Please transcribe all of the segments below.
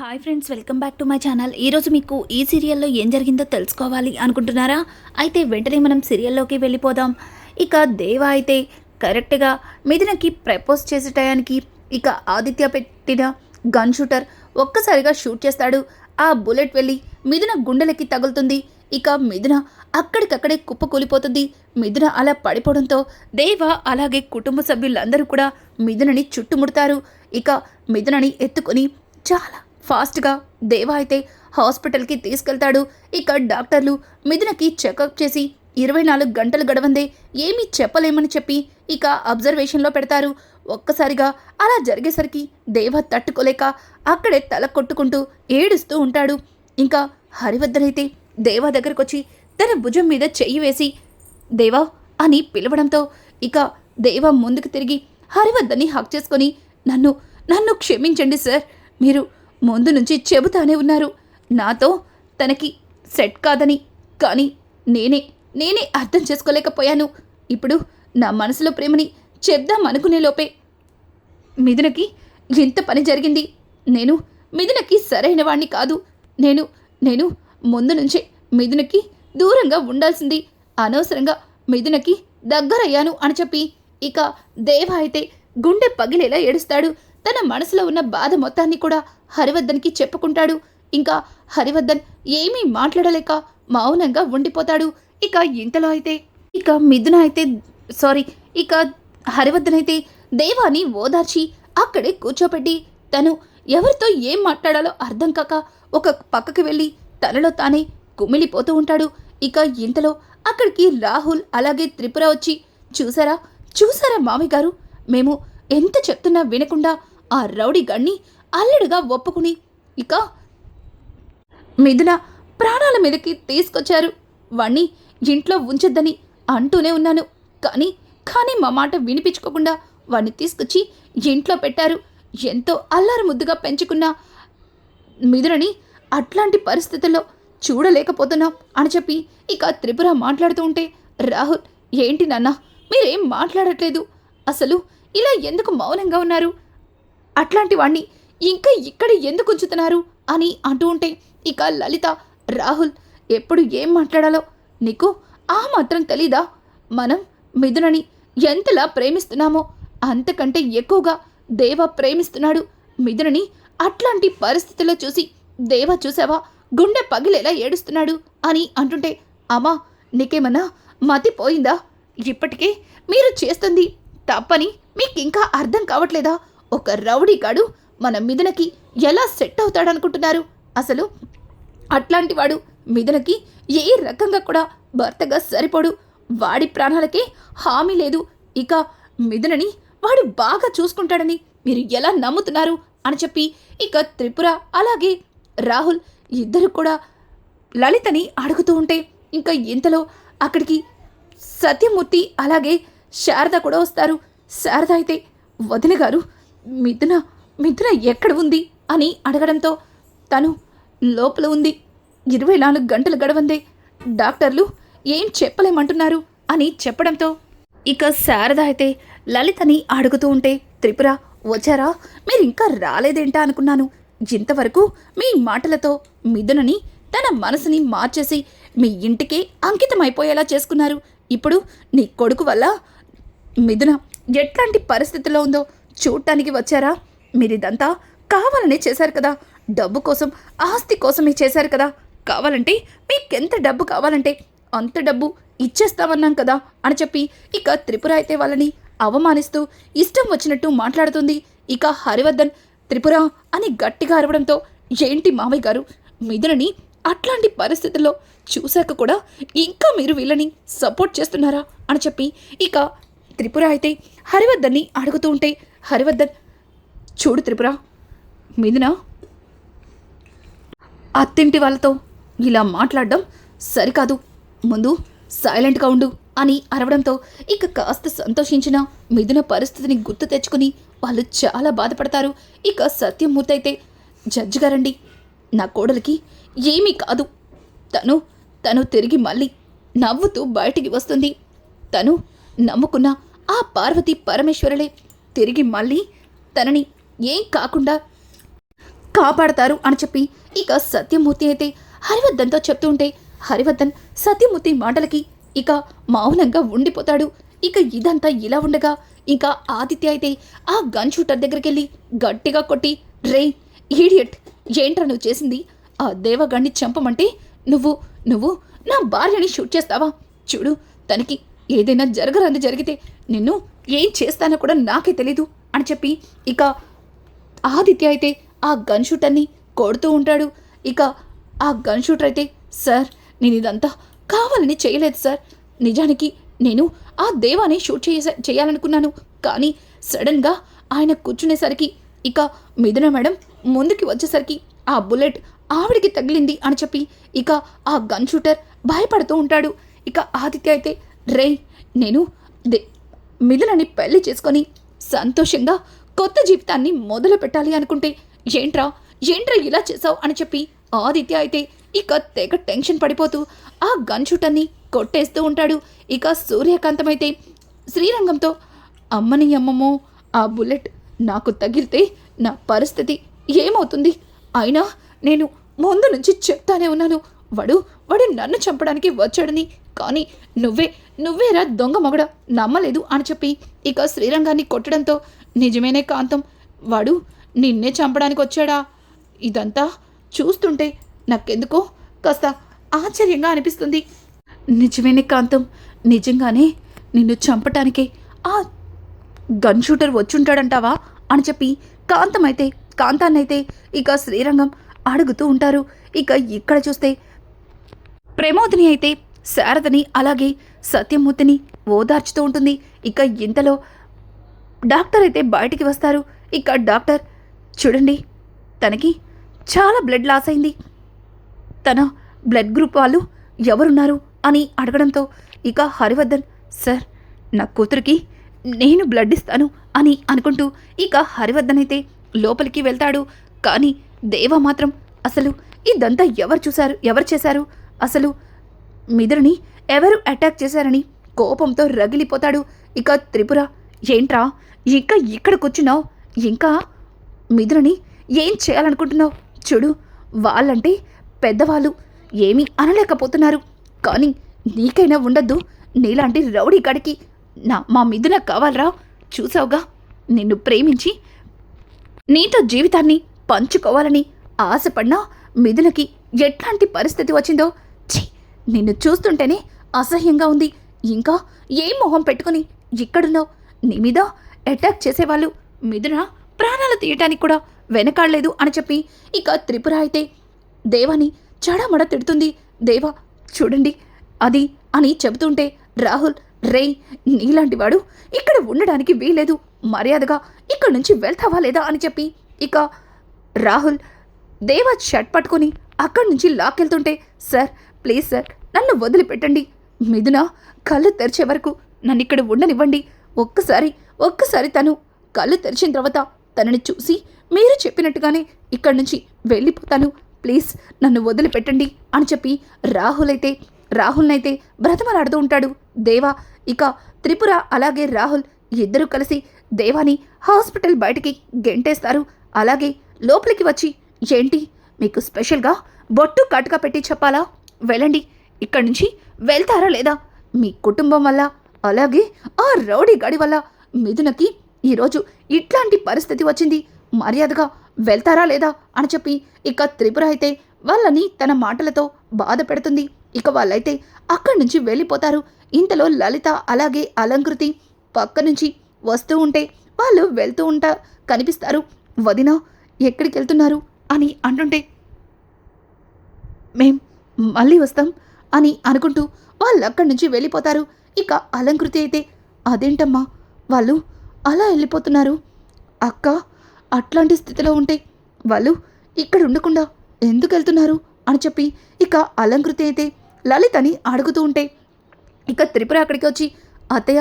Hi friends welcome back to my channel. ఈరోజు మీకు ఈ సీరియల్లో ఏం జరిగిందో తెలుసుకోవాలి అనుకుంటున్నారా? అయితే వెంటనే మనం సీరియల్లోకి వెళ్ళిపోదాం. ఇక దేవ అయితే కరెక్ట్గా మిథునకి ప్రపోజ్ చేసే టయానికి ఇక ఆదిత్య పెట్టిన గన్ షూటర్ ఒక్కసారిగా షూట్ చేస్తాడు. ఆ బుల్లెట్ వెళ్ళి మిథున గుండెలకి తగులుతుంది. ఇక మిథున అక్కడికక్కడే కుప్పకూలిపోతుంది మిథున అలా పడిపోవడంతో దేవ అలాగే కుటుంబ సభ్యులందరూ కూడా మిథునని చుట్టుముడతారు. ఇక మిథునని ఎత్తుకొని చాలా ఫాస్ట్గా దేవా అయితే హాస్పిటల్కి తీసుకెళ్తాడు. ఇక డాక్టర్లు మిథునకి చెకప్ చేసి ఇరవై నాలుగు గంటలు గడవందే ఏమీ చెప్పలేమని చెప్పి ఇక అబ్జర్వేషన్లో పెడతారు. ఒక్కసారిగా అలా జరిగేసరికి దేవ తట్టుకోలేక అక్కడే తల కొట్టుకుంటూ ఏడుస్తూ ఉంటాడు. ఇంకా హరివద్దనైతే దేవా దగ్గరకు వచ్చి తన భుజం మీద చెయ్యి వేసి దేవా అని పిలవడంతో ఇక దేవ ముందుకు తిరిగి హరివర్ధన్ని హక్ చేసుకొని నన్ను నన్ను క్షమించండి సార్. మీరు ముందు నుంచి చెబుతానే ఉన్నారు. నాతో తనకి సెట్ కాదని కానీ నేనే నేనే అర్థం చేసుకోలేకపోయాను. ఇప్పుడు నా మనసులో ప్రేమని చెప్దాం అనుకునే లోపే మిథునకి ఇంత పని జరిగింది. నేను మిథునకి సరైన వాణ్ణి కాదు. నేను నేను ముందు నుంచే మిథునకి దూరంగా ఉండాల్సింది. అనవసరంగా మిథునకి దగ్గరయ్యాను అని చెప్పి ఇక దేవ అయితే గుండె పగిలేలా ఏడుస్తాడు. తన మనసులో ఉన్న బాధ మొత్తాన్ని కూడా హరివర్ధన్కి చెప్పుకుంటాడు. ఇంకా హరివర్ధన్ ఏమీ మాట్లాడలేక మౌనంగా ఉండిపోతాడు. ఇక ఇంతలో అయితే ఇక మిథున అయితే సారీ ఇక హరివర్ధన్ అయితే దేవాని ఓదార్చి అక్కడే కూర్చోపెట్టి తను ఎవరితో ఏం మాట్లాడాలో అర్థం కాక ఒక పక్కకి వెళ్ళి తనలో తానే కుమిలిపోతూ ఉంటాడు. ఇక ఇంతలో అక్కడికి రాహుల్ అలాగే త్రిపుర వచ్చి చూసారా? చూసారా మామయ్య గారు? మేము ఎంత చెప్తున్నా వినకుండా ఆ రౌడీ గణ్ణి అల్లుడుగా ఒప్పుకుని ఇక మిథున ప్రాణాల మీదకి తీసుకొచ్చారు. వాణ్ణి ఇంట్లో ఉంచొద్దని అంటూనే ఉన్నాను. కానీ కానీ మా మాట వినిపించుకోకుండా వాణ్ణి తీసుకొచ్చి ఇంట్లో పెట్టారు. ఎంతో అల్లారు ముద్దుగా పెంచుకున్న మిథునని అట్లాంటి పరిస్థితుల్లో చూడలేకపోతున్నాం అని చెప్పి ఇక త్రిపుర మాట్లాడుతూ ఉంటే రాహుల్ ఏంటి నాన్న మీరేం మాట్లాడట్లేదు? అసలు ఇలా ఎందుకు మౌనంగా ఉన్నారు? అట్లాంటి వాణ్ణి ఇంకా ఇక్కడ ఎందుకు ఉంచుతున్నారు అని అంటూ ఉంటే ఇక లలిత రాహుల్ ఎప్పుడు ఏం మాట్లాడాలో నీకు ఆ మాత్రం తెలీదా? మనం మిథునని ఎంతలా ప్రేమిస్తున్నామో అంతకంటే ఎక్కువగా దేవ ప్రేమిస్తున్నాడు. మిథునని అట్లాంటి పరిస్థితుల్లో చూసి దేవ చూసావా? గుండె పగిలేలా ఏడుస్తున్నాడు అని అంటుంటే అమ్మా నీకేమన్నా మతిపోయిందా ఇప్పటికే మీరు చేస్తుంది తప్పని మీకు ఇంకా అర్థం కావట్లేదా? ఒక రౌడీ గాడు మన మిథునకి ఎలా సెట్ అవుతాడనుకుంటున్నారు? అసలు అట్లాంటి వాడు మిథునకి ఏ రకంగా కూడా భర్తగా సరిపోడు. వాడి ప్రాణాలకే హామీ లేదు. ఇక మిథునని వాడు బాగా చూసుకుంటాడని మీరు ఎలా నమ్ముతున్నారు? అని చెప్పి ఇక త్రిపుర అలాగే రాహుల్ ఇద్దరు కూడా లలితని అడుగుతూ ఉంటే ఇంకా ఇంతలో అక్కడికి సత్యమూర్తి అలాగే శారద కూడా వస్తారు. శారద అయితే వదిన గారు మిథున మిథున ఎక్కడ ఉంది? అని అడగడంతో తను లోపల ఉంది. ఇరవై నాలుగు గంటలు గడవందే. డాక్టర్లు ఏం చెప్పలేమంటున్నారు అని చెప్పడంతో ఇక శారద అయితే లలితని అడుగుతూ ఉంటే త్రిపుర వచ్చారా? మీరు ఇంకా రాలేదేంటా అనుకున్నాను. ఇంతవరకు మీ మాటలతో మిథునని తన మనసుని మార్చేసి మీ ఇంటికే అంకితమైపోయేలా చేసుకున్నారు. ఇప్పుడు నీ కొడుకు వల్ల మిథున ఎట్లాంటి పరిస్థితిలో ఉందో చూడటానికి వచ్చారా? మీరిదంతా కావాలనే చేశారు కదా. డబ్బు కోసం ఆస్తి కోసమే చేశారు కదా. కావాలంటే మీకెంత డబ్బు కావాలంటే అంత డబ్బు ఇచ్చేస్తామన్నాం కదా అని చెప్పి ఇక త్రిపుర అయితే వాళ్ళని అవమానిస్తూ ఇష్టం వచ్చినట్టు మాట్లాడుతుంది. ఇక హరివర్ధన్ త్రిపుర అని గట్టిగా అరవడంతో ఏంటి మావయ్య గారు? మిథునని అట్లాంటి పరిస్థితుల్లో చూశాక కూడా ఇంకా మీరు వీళ్ళని సపోర్ట్ చేస్తున్నారా అని చెప్పి ఇక త్రిపుర అయితే హరివర్ధన్ని అడుగుతూ ఉంటే హరివర్ధన్ చూడు త్రిపుర మిథున. అత్తింటి వాళ్ళతో ఇలా మాట్లాడడం సరికాదు. ముందు సైలెంట్గా ఉండు అని అరవడంతో ఇక కాస్త సంతోషించిన మిథున పరిస్థితిని గుర్తు తెచ్చుకుని వాళ్ళు చాలా బాధపడతారు. ఇక సత్యమూర్తి అయితే జడ్జి గారండి నా కోడలికి ఏమీ కాదు. తను తను తిరిగి మళ్ళీ నవ్వుతూ బయటికి వస్తుంది. తను నమ్ముకున్న ఆ పార్వతి పరమేశ్వరులే తిరిగి మళ్ళీ తనని ఏం కాకుండా కాపాడతారు అని చెప్పి ఇక సత్యమూర్తి అయితే హరివర్ధన్తో చెప్తూ ఉంటే హరివర్ధన్ సత్యమూర్తి మాటలకి ఇక మౌనంగా ఉండిపోతాడు. ఇక ఇదంతా ఇలా ఉండగా ఇక ఆదిత్య అయితే ఆ గన్ షూటర్ దగ్గరికి వెళ్ళి గట్టిగా కొట్టి రే ఈడియట్ ఏంట్రా నువ్వు చేసింది? ఆ దేవగాణ్ణి చంపమంటే నువ్వు నువ్వు నా భార్యని షూట్ చేస్తావా? చూడు తనకి ఏదైనా జరగరాంది జరిగితే నిన్ను ఏం చేస్తానో కూడా నాకే తెలీదు అని చెప్పి ఇక ఆదిత్య అయితే ఆ గన్ షూటర్ని కొడుతూ ఉంటాడు. ఇక ఆ గన్ షూటర్ అయితే సార్ నేను ఇదంతా కావాలని చేయలేదు సార్. నిజానికి నేను ఆ దేవాని షూట్ చేసే చేయాలనుకున్నాను. కానీ సడన్గా ఆయన కూర్చునేసరికి ఇక మిథున మేడం ముందుకి వచ్చేసరికి ఆ బుల్లెట్ ఆవిడికి తగిలింది అని చెప్పి ఇక ఆ గన్ షూటర్ భయపడుతూ ఉంటాడు. ఇక ఆదిత్య అయితే రే నేను దే మిథునని పెళ్ళి చేసుకొని సంతోషంగా కొత్త జీవితాన్ని మొదలు పెట్టాలి అనుకుంటే ఏంట్రా ఏంట్రా ఇలా చేసావు? అని చెప్పి ఆదిత్య అయితే ఇక తెగ టెన్షన్ పడిపోతూ ఆ గన్షూటన్ని కొట్టేస్తూ ఉంటాడు. ఇక సూర్యకాంతం అయితే శ్రీరంగంతో అమ్మని అమ్మమ్మో ఆ బుల్లెట్ నాకు తగిలితే నా పరిస్థితి ఏమవుతుంది? అయినా నేను ముందు నుంచి చెప్తానే ఉన్నాను. వాడు వాడు నన్ను చంపడానికి వచ్చాడని. కానీ నువ్వే నువ్వేరా దొంగ మగడ నమ్మలేదు అని చెప్పి ఇక శ్రీరంగాన్ని కొట్టడంతో నిజమేనే కాంతం. వాడు నిన్నే చంపడానికి వచ్చాడా? ఇదంతా చూస్తుంటే నాకెందుకో కాస్త ఆశ్చర్యంగా అనిపిస్తుంది. నిజమేనే కాంతం. నిజంగానే నిన్ను చంపటానికే ఆ గన్ షూటర్ వచ్చుంటాడంటావా? అని చెప్పి కాంతమైతే కాంతాన్నైతే ఇక శ్రీరంగం అడుగుతూ ఉంటారు. ఇక ఇక్కడ చూస్తే ప్రమోదిని అయితే శారదని అలాగే సత్యమూర్తిని ఓదార్చుతూ ఉంటుంది. ఇక ఇంతలో డాక్టర్ అయితే బయటికి వస్తారు. ఇక డాక్టర్ చూడండి తనకి చాలా బ్లడ్ లాస్ అయింది. తన బ్లడ్ గ్రూప్ వాళ్ళు ఎవరున్నారు? అని అడగడంతో ఇక హరివర్ధన్ సార్ నా కూతురికి నేను బ్లడ్ ఇస్తాను అని అనుకుంటూ ఇక హరివర్ధన్ అయితే లోపలికి వెళ్తాడు. కానీ దేవ మాత్రం అసలు ఇదంతా ఎవరు చూశారు? ఎవరు చేశారు? అసలు మిదురుని ఎవరు అటాక్ చేశారని కోపంతో రగిలిపోతాడు. ఇక త్రిపుర ఏంట్రా? ఇంకా ఇక్కడికి కూర్చున్నావు ఇంకా మిదురుని ఏం చేయాలనుకుంటున్నావు? చూడు వాళ్ళంటే పెద్దవాళ్ళు ఏమీ అనలేకపోతున్నారు. కానీ నీకైనా ఉండద్దు నీలాంటి రౌడీ కాడికి నా మా మిథున కావాలరా? చూసావుగా? నిన్ను ప్రేమించి నీతో జీవితాన్ని పంచుకోవాలని ఆశపడినా మిథునకి ఎట్లాంటి పరిస్థితి వచ్చిందో? ఛీ నిన్ను చూస్తుంటేనే అసహ్యంగా ఉంది. ఇంకా ఏ మొహం పెట్టుకుని ఇక్కడున్నావు? నీ మీద అటాక్ చేసేవాళ్ళు. మిథున ప్రాణాలు తీయటానికి కూడా వెనకాడలేదు అని చెప్పి ఇక త్రిపుర అయితే దేవాని చడమడ తిడుతుంది. దేవా చూడండి అది అని చెబుతుంటే రాహుల్ రే నీలాంటి వాడు ఇక్కడ ఉండడానికి వీలేదు మర్యాదగా ఇక్కడ నుంచి వెళ్తావా లేదా అని చెప్పి ఇక రాహుల్ దేవా షర్ట్ పట్టుకొని అక్కడి నుంచి లాక్కెళ్తుంటే సార్ ప్లీజ్ సార్ నన్ను వదిలిపెట్టండి. మిథున కళ్ళు తెరిచే వరకు నన్ను ఇక్కడ ఉండనివ్వండి. ఒక్కసారి ఒక్కసారి తను కళ్ళు తెరిచిన తర్వాత తనని చూసి మీరు చెప్పినట్టుగానే ఇక్కడి నుంచి వెళ్ళిపోతాను. ప్లీజ్ నన్ను వదిలిపెట్టండి అని చెప్పి రాహుల్ అయితే రాహుల్నైతే బ్రతమలాడుతూ ఉంటాడు. దేవా ఇక త్రిపుర అలాగే రాహుల్ ఇద్దరూ కలిసి దేవాని హాస్పిటల్ బయటికి గెంటేస్తారు. అలాగే లోపలికి వచ్చి ఏంటి మీకు స్పెషల్గా బొట్టు కటుక పెట్టి చెప్పాలా? వెళ్ళండి ఇక్కడి నుంచి వెళ్తారా లేదా? మీ కుటుంబం వల్ల అలాగే ఆ రౌడీ గడి వల్ల మిథునకి ఈరోజు ఇట్లాంటి పరిస్థితి వచ్చింది. మర్యాదగా వెళ్తారా లేదా అని చెప్పి ఇక త్రిపుర అయితే వాళ్ళని తన మాటలతో బాధ పెడుతుంది. ఇక వాళ్ళైతే అక్కడి నుంచి వెళ్ళిపోతారు. ఇంతలో లలిత అలాగే అలంకృతి పక్క నుంచి వస్తూ ఉంటే వాళ్ళు వెళ్తూ ఉంటా కనిపిస్తారు. వదిన ఎక్కడికి వెళ్తున్నారు? అని అంటుంటే మేం మళ్ళీ వస్తాం అని అనుకుంటూ వాళ్ళు అక్కడి నుంచి వెళ్ళిపోతారు. ఇక అలంకృతి అయితే అదేంటమ్మా? వాళ్ళు అలా వెళ్ళిపోతున్నారు. అక్క అట్లాంటి స్థితిలో ఉంటే వాళ్ళు ఇక్కడ ఉండకుండా ఎందుకు వెళ్తున్నారు అని చెప్పి ఇక అలంకృతి అయితే లలితని అడుగుతూ ఉంటే ఇక త్రిపుర అక్కడికి వచ్చి అత్తయ్య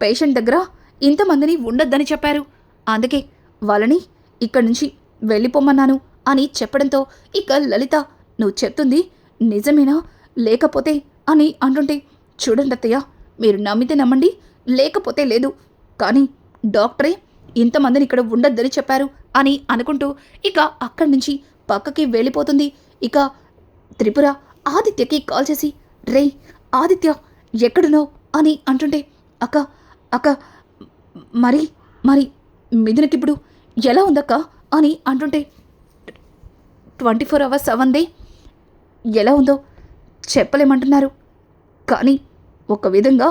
పేషెంట్ దగ్గర ఇంతమందిని ఉండొద్దని చెప్పారు. అందుకే వాళ్ళని ఇక్కడి నుంచి వెళ్ళిపోమన్నాను అని చెప్పడంతో ఇక లలిత నువ్వు చెప్తుంది నిజమేనా? లేకపోతే అని అంటుంటే చూడండి అత్తయ్య మీరు నమ్మితే నమ్మండి లేకపోతే లేదు. కానీ డాక్టరే ఇంతమందిని ఇక్కడ ఉండొద్దని చెప్పారు అని అనుకుంటూ ఇక అక్కడి నుంచి పక్కకి వెళ్ళిపోతుంది. ఇక త్రిపుర ఆదిత్యకి కాల్ చేసి రే ఆదిత్య ఎక్కడున్నావు? అని అంటుంటే అక్క అక్క మరి మరి మిథునకిప్పుడు ఎలా ఉందక్క? అని అంటుంటే ట్వంటీ ఫోర్ అవర్స్ అవందే ఎలా ఉందో చెప్పలేమంటున్నారు. కానీ ఒక విధంగా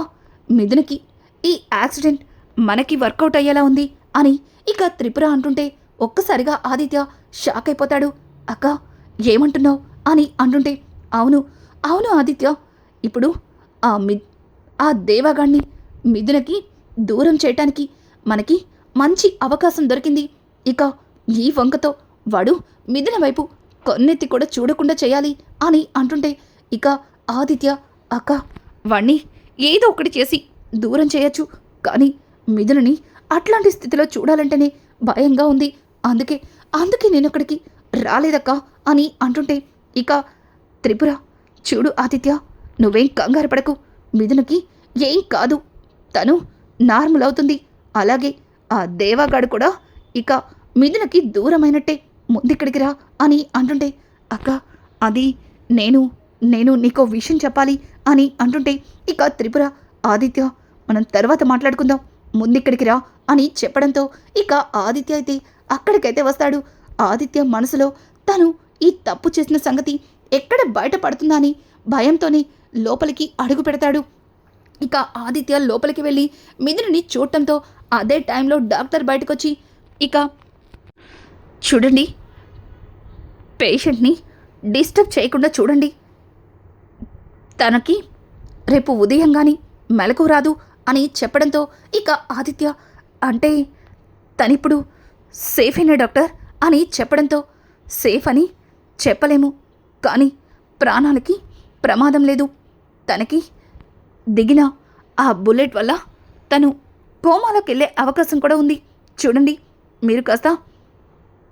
మిథునకి ఈ యాక్సిడెంట్ మనకి వర్కౌట్ అయ్యేలా ఉంది అని ఇక త్రిపుర అంటుంటే ఒక్కసారిగా ఆదిత్య షాక్ అయిపోతాడు. అక్క ఏమంటున్నావు? అని అంటుంటే అవును అవును ఆదిత్య ఇప్పుడు ఆ మి ఆ దేవగాణ్ణి మిథునకి దూరం చేయటానికి మనకి మంచి అవకాశం దొరికింది. ఇక ఈ వంకతో వాడు మిథున వైపు కొన్నెత్తి కూడా చూడకుండా చేయాలి అని అంటుంటే ఇక ఆదిత్య అక్క వాణ్ణి ఏదో ఒకటి చేసి దూరం చేయొచ్చు కానీ మిథునని అట్లాంటి స్థితిలో చూడాలంటేనే భయంగా ఉంది. అందుకే అందుకే నేను అక్కడికి రాలేదక్కా అని అంటుంటే ఇక త్రిపుర చూడు ఆదిత్య నువ్వేం కంగారు పడకు. మిథునకి ఏం కాదు. తను నార్మల్ అవుతుంది. అలాగే ఆ దేవాగాడు కూడా ఇక మిథునకి దూరమైనట్టే ముందిక్కడికి రా అని అంటుంటే అక్క అది నేను నేను నీకో విషయం చెప్పాలి అని అంటుంటే ఇక త్రిపుర ఆదిత్య మనం తర్వాత మాట్లాడుకుందాం. ముందిక్కడికి రా అని చెప్పడంతో ఇక ఆదిత్య అయితే అక్కడికైతే వస్తాడు. ఆదిత్య మనసులో తను ఈ తప్పు చేసిన సంగతి ఎక్కడ బయటపడుతుందా అని భయంతోనే లోపలికి అడుగు పెడతాడు. ఇక ఆదిత్య లోపలికి వెళ్ళి మిథునుని చూడటంతో అదే టైంలో డాక్టర్ బయటకొచ్చి ఇక చూడండి పేషెంట్ని డిస్టర్బ్ చేయకుండా చూడండి. తనకి రేపు ఉదయం కానీ మెలకు రాదు. అని చెప్పడంతో ఇక ఆదిత్య అంటే తనిప్పుడు సేఫేనా డాక్టర్? అని చెప్పడంతో సేఫ్ అని చెప్పలేము కానీ ప్రాణాలకి ప్రమాదం లేదు. తనకి దిగిన ఆ బుల్లెట్ వల్ల తను కోమాలోకి వెళ్ళే అవకాశం కూడా ఉంది. చూడండి మీరు కాస్త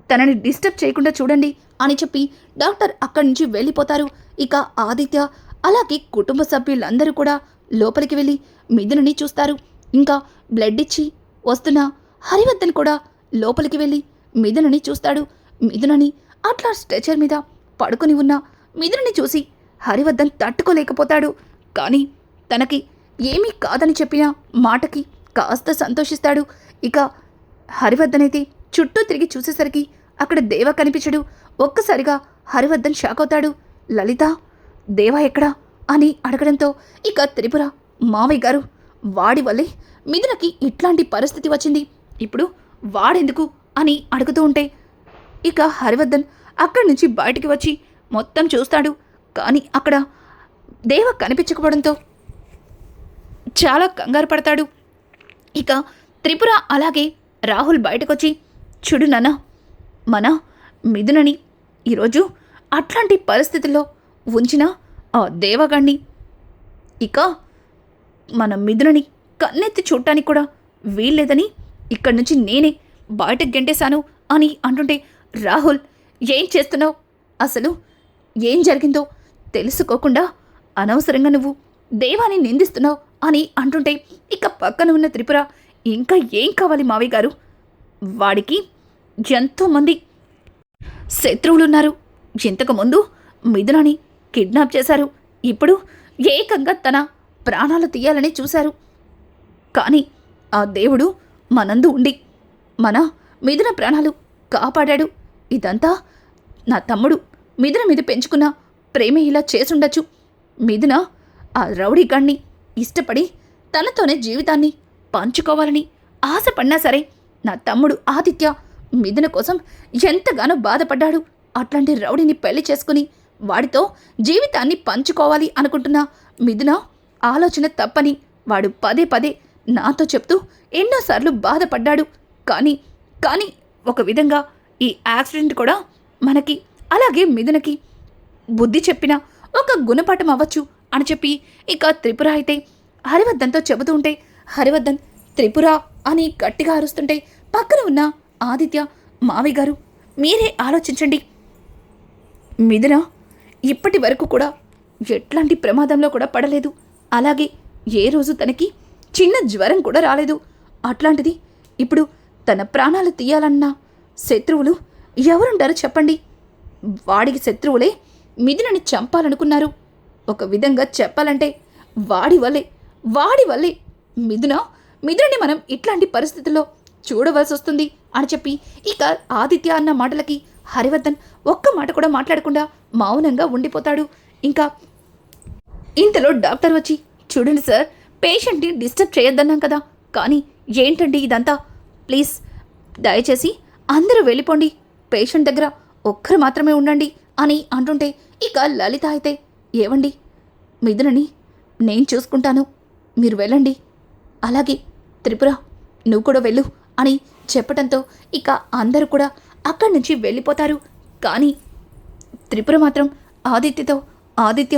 తనని డిస్టర్బ్ చేయకుండా చూడండి అని చెప్పి డాక్టర్ అక్కడి నుంచి వెళ్ళిపోతారు. ఇక ఆదిత్య అలాగే కుటుంబ సభ్యులందరూ కూడా లోపలికి వెళ్ళి మిథునుని చూస్తారు. ఇంకా బ్లడ్ ఇచ్చి వస్తున్న హరివర్ధన్ కూడా లోపలికి వెళ్ళి మిథునుని చూస్తాడు. మిథునని అట్లా స్ట్రెచర్ మీద పడుకొని ఉన్న మిథునుని చూసి హరివర్ధన్ తట్టుకోలేకపోతాడు. కానీ తనకి ఏమీ కాదని చెప్పిన మాటకి కాస్త సంతోషిస్తాడు. ఇక హరివర్ధన్ అయితే చుట్టూ తిరిగి చూసేసరికి అక్కడ దేవ కనిపించడు. ఒక్కసారిగా హరివర్ధన్ షాక్ అవుతాడు. లలిత దేవ ఎక్కడా? అని అడగడంతో ఇక త్రిపుర మావయ్య గారు వాడి వల్లే మిథునకి ఇట్లాంటి పరిస్థితి వచ్చింది. ఇప్పుడు వాడెందుకు అని అడుగుతూ ఉంటే ఇక హరివర్ధన్ అక్కడి నుంచి బయటికి వచ్చి మొత్తం చూస్తాడు. కానీ అక్కడ దేవ కనిపించకపోవడంతో చాలా కంగారు పడతాడు. ఇక త్రిపుర అలాగే రాహుల్ బయటకొచ్చి చూడు నాన్న మన మిథునని ఈరోజు అట్లాంటి పరిస్థితుల్లో ఉంచిన దేవగాణ్ణి. ఇక మన మిథునని కన్నెత్తి చూడటానికి కూడా వీల్లేదని ఇక్కడి నుంచి నేనే బయటకు గెంటేశాను అని అంటుంటే రాహుల్ ఏం చేస్తున్నావు? అసలు ఏం జరిగిందో తెలుసుకోకుండా అనవసరంగా నువ్వు దేవాన్ని నిందిస్తున్నావు అని అంటుంటే ఇక పక్కన ఉన్న త్రిపుర ఇంకా ఏం కావాలి మావయ్య గారు? వాడికి ఎంతోమంది శత్రువులున్నారు. ఇంతకుముందు మిథునని కిడ్నాప్ చేశారు. ఇప్పుడు ఏకంగా తన ప్రాణాలు తీయాలని చూశారు. కానీ ఆ దేవుడు మనందు ఉండి మన మిథున ప్రాణాలు కాపాడాడు. ఇదంతా నా తమ్ముడు మిథున మీద పెంచుకున్న ప్రేమ ఇలా చేసుండొచ్చు. మిథున ఆ రౌడీ గణ్ణి ఇష్టపడి తనతోనే జీవితాన్ని పంచుకోవాలని ఆశపడినా సరే నా తమ్ముడు ఆదిత్య మిథున కోసం ఎంతగానో బాధపడ్డాడు. అట్లాంటి రౌడీని పెళ్ళి చేసుకుని వాడితో జీవితాన్ని పంచుకోవాలి అనుకుంటున్నా మిథున ఆలోచన తప్పని వాడు పదే పదే నాతో చెప్తూ ఎన్నోసార్లు బాధపడ్డాడు. కానీ కానీ ఒక విధంగా ఈ యాక్సిడెంట్ కూడా మనకి అలాగే మిథునకి బుద్ధి చెప్పిన ఒక గుణపాఠం అవ్వచ్చు అని చెప్పి ఇక త్రిపుర అయితే హరివర్ధన్తో చెబుతూ ఉంటే హరివర్ధన్ త్రిపుర అని గట్టిగా అరుస్తుంటే పక్కన ఉన్న ఆదిత్య మావి గారు మీరే ఆలోచించండి. మిథున ఇప్పటి వరకు కూడా ఎట్లాంటి ప్రమాదంలో కూడా పడలేదు. అలాగే ఏ రోజు తనకి చిన్న జ్వరం కూడా రాలేదు. అట్లాంటిది ఇప్పుడు తన ప్రాణాలు తీయాలన్నా శత్రువులు ఎవరుంటారు చెప్పండి. వాడికి శత్రువులే మిథునని చంపాలనుకున్నారు. ఒక విధంగా చెప్పాలంటే వాడి వల్లే వాడి వల్లే మిథున మిథునని మనం ఇట్లాంటి పరిస్థితుల్లో చూడవలసి వస్తుంది అని చెప్పి ఇక ఆదిత్య అన్న మాటలకి హరివర్ధన్ ఒక్క మాట కూడా మాట్లాడకుండా మౌనంగా ఉండిపోతాడు. ఇంకా ఇంతలో డాక్టర్ వచ్చి చూడండి సార్ పేషెంట్ని డిస్టర్బ్ చేయొద్దన్నాం కదా కానీ ఏంటండి ఇదంతా? ప్లీజ్ దయచేసి అందరూ వెళ్ళిపోండి. పేషెంట్ దగ్గర ఒక్కరు మాత్రమే ఉండండి అని అంటుంటే ఇక లలిత అయితే ఏవండి? మిథునని నేను చూసుకుంటాను. మీరు వెళ్ళండి. అలాగే త్రిపుర నువ్వు కూడా వెళ్ళు అని చెప్పడంతో ఇక అందరూ కూడా అక్కడి నుంచి వెళ్ళిపోతారు. కానీ త్రిపుర మాత్రం ఆదిత్యతో ఆదిత్య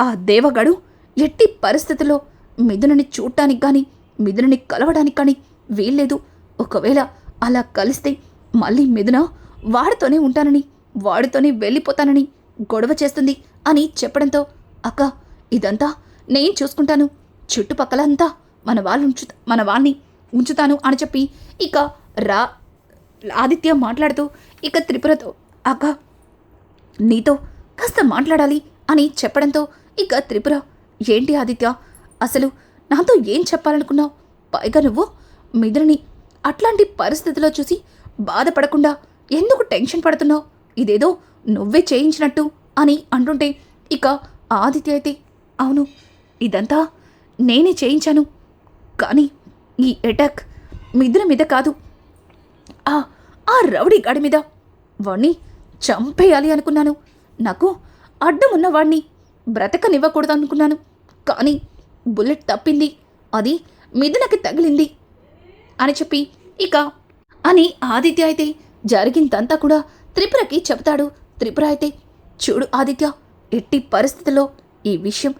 ఆ దేవగడు ఎట్టి పరిస్థితుల్లో మిథునని చూడటానికి కానీ మిథునని కలవడానికి కానీ వీల్లేదు. ఒకవేళ అలా కలిస్తే మళ్ళీ మిథున వాడితోనే ఉంటానని వాడితోనే వెళ్ళిపోతానని గొడవ చేస్తుంది అని చెప్పడంతో అక్క ఇదంతా నేను చూసుకుంటాను. చుట్టుపక్కలంతా మన వాళ్ళు ఉంచు మన వాళ్ళని ఉంచుతాను అని చెప్పి ఇక రా ఆదిత్య మాట్లాడుతూ ఇక త్రిపురతో అక్క నీతో కాస్త మాట్లాడాలి అని చెప్పడంతో ఇక త్రిపుర ఏంటి ఆదిత్య? అసలు నాతో ఏం చెప్పాలనుకున్నావు? పైగా నువ్వు మిథునని అట్లాంటి పరిస్థితిలో చూసి బాధపడకుండా ఎందుకు టెన్షన్ పడుతున్నావు? ఇదేదో నువ్వే చేయించినట్టు అని అంటుంటే ఇక ఆదిత్య అయితే అవును ఇదంతా నేనే చేయించాను. కానీ ఈ అటాక్ మిద్ర మీద కాదు ఆ ఆ రౌడీ గాడి మీద. వాణ్ణి చంపేయాలి అనుకున్నాను. నాకు అడ్డం ఉన్నవాణ్ణి బ్రతకనివ్వకూడదు అనుకున్నాను కానీ బుల్లెట్ తప్పింది. అది మిథునకి తగిలింది అని చెప్పి ఇక అని ఆదిత్య అయితే జరిగిందంతా కూడా త్రిపురకి చెబుతాడు. త్రిపుర అయితే చూడు ఆదిత్య ఎట్టి పరిస్థితుల్లో ఈ విషయం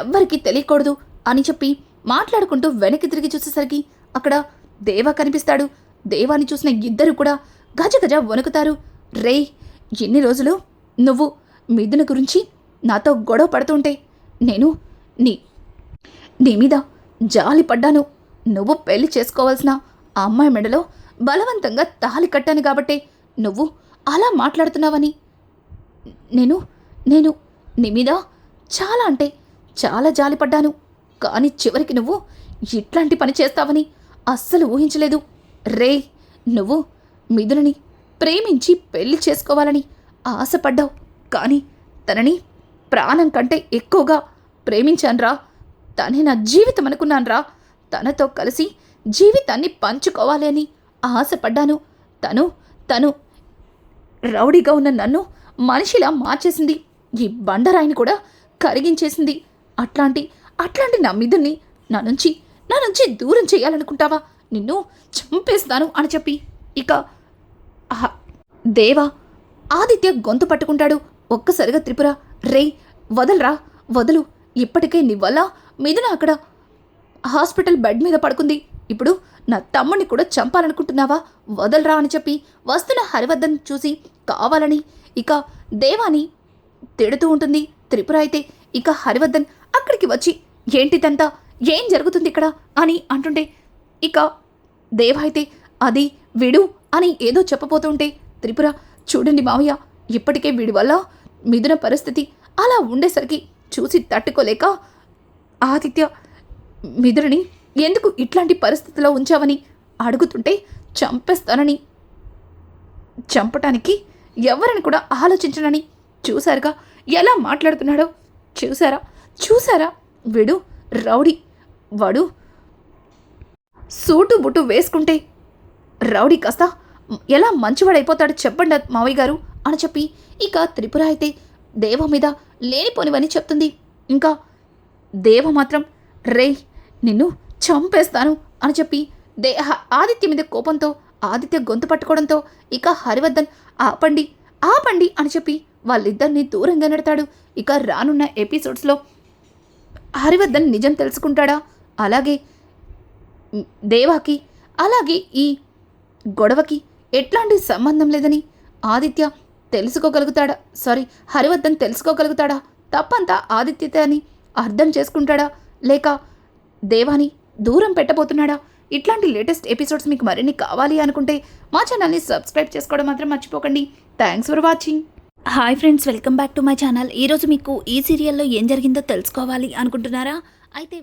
ఎవ్వరికీ తెలియకూడదు అని చెప్పి మాట్లాడుకుంటూ వెనక్కి తిరిగి చూసేసరికి అక్కడ దేవ కనిపిస్తాడు. దేవాన్ని చూసిన ఇద్దరు కూడా గజ గజ వణుకుతారు. రే ఎన్ని రోజులు నువ్వు మిథున గురించి నాతో గొడవ పడుతుంటే నేను నీ నీ మీద జాలి పడ్డాను. నువ్వు పెళ్ళి చేసుకోవాల్సిన ఆ అమ్మాయి మెడలో బలవంతంగా తాళి కట్టాను కాబట్టే నువ్వు అలా మాట్లాడుతున్నావని. నేను నేను నీ మీద చాలా అంటే చాలా జాలిపడ్డాను కానీ చివరికి నువ్వు ఇట్లాంటి పని చేస్తావని అస్సలు ఊహించలేదు. రే నువ్వు మిథునని ప్రేమించి పెళ్ళి చేసుకోవాలని ఆశపడ్డావు. కానీ తనని ప్రాణం కంటే ఎక్కువగా ప్రేమించాన్రా. తనే నా జీవితం అనుకున్నాన్రా. తనతో కలిసి జీవితాన్ని పంచుకోవాలి అని ఆశపడ్డాను. తను తను రౌడీగా ఉన్న నన్ను మనిషిలా మార్చేసింది. ఈ బండరాయిని కూడా కరిగించేసింది. అట్లాంటి అట్లాంటి నా మీదని నా నుంచి నా నుంచి దూరం చేయాలనుకుంటావా? నిన్ను చంపేస్తాను అని చెప్పి ఇక దేవా ఆదిత్య గొంతు పట్టుకుంటాడు. ఒక్కసారిగా త్రిపుర రే వదలరా వదలు. ఇప్పటికే నీ వల్ల మిథున అక్కడ హాస్పిటల్ బెడ్ మీద పడుకుంది. ఇప్పుడు నా తమ్ముడిని కూడా చంపాలనుకుంటున్నావా? వదలరా అని చెప్పి వస్తున్న హరివర్ధన్ చూసి కావాలని ఇక దేవాని తిడుతూ ఉంటుంది. త్రిపుర అయితే ఇక హరివర్ధన్ అక్కడికి వచ్చి ఏంటిదంతా? ఏం జరుగుతుంది ఇక్కడ? అని అంటుంటే ఇక దేవ అయితే అది విడు అని ఏదో చెప్పబోతుంటే త్రిపుర చూడండి మావయ్య ఇప్పటికే వీడి వల్ల మిథున పరిస్థితి అలా ఉండేసరికి చూసి తట్టుకోలేక ఆదిత్య మిథునని ఎందుకు ఇట్లాంటి పరిస్థితిలో ఉంచావని అడుగుతుంటే చంపేస్తానని చంపటానికి ఎవరిని కూడా ఆలోచించనని చూశారుగా ఎలా మాట్లాడుతున్నాడో చూసారా చూసారా వీడు రౌడీ వాడు సూటు బుట్టు వేసుకుంటే రౌడీ కాస్త ఎలా మంచివాడైపోతాడు చెప్పండి మావయ్య గారు అని చెప్పి ఇక త్రిపుర అయితే దేవ మీద లేనిపోనివని చెప్తుంది. ఇంకా దేవ మాత్రం రే నిన్ను చంపేస్తాను అని చెప్పి దే ఆదిత్య మీద కోపంతో ఆదిత్య గొంతు పట్టుకోవడంతో ఇక హరివర్ధన్ ఆపండి ఆపండి అని చెప్పి వాళ్ళిద్దరిని దూరంగా నెడతాడు. ఇక రానున్న ఎపిసోడ్స్లో హరివర్ధన్ నిజం తెలుసుకుంటాడా? అలాగే దేవాకి అలాగే ఈ గొడవకి ఎట్లాంటి సంబంధం లేదని ఆదిత్య తెలుసుకోగలుగుతాడా? సారీ హరివర్ధన్ తెలుసుకోగలుగుతాడా? తప్పంతా ఆదిత్యతే అని అర్థం చేసుకుంటాడా? లేక దేవాని దూరం పెట్టబోతున్నాడా? ఇట్లాంటి లేటెస్ట్ ఎపిసోడ్స్ మీకు మరిన్ని కావాలి అనుకుంటే మా ఛానల్ని సబ్స్క్రైబ్ చేసుకోవడం మాత్రం మర్చిపోకండి. Thanks for watching hi friends welcome back to my channel ఈరోజు మీకు ఈ సీరియల్లో ఏం జరిగిందో తెలుసుకోవాలి అనుకుంటున్నారా? అయితే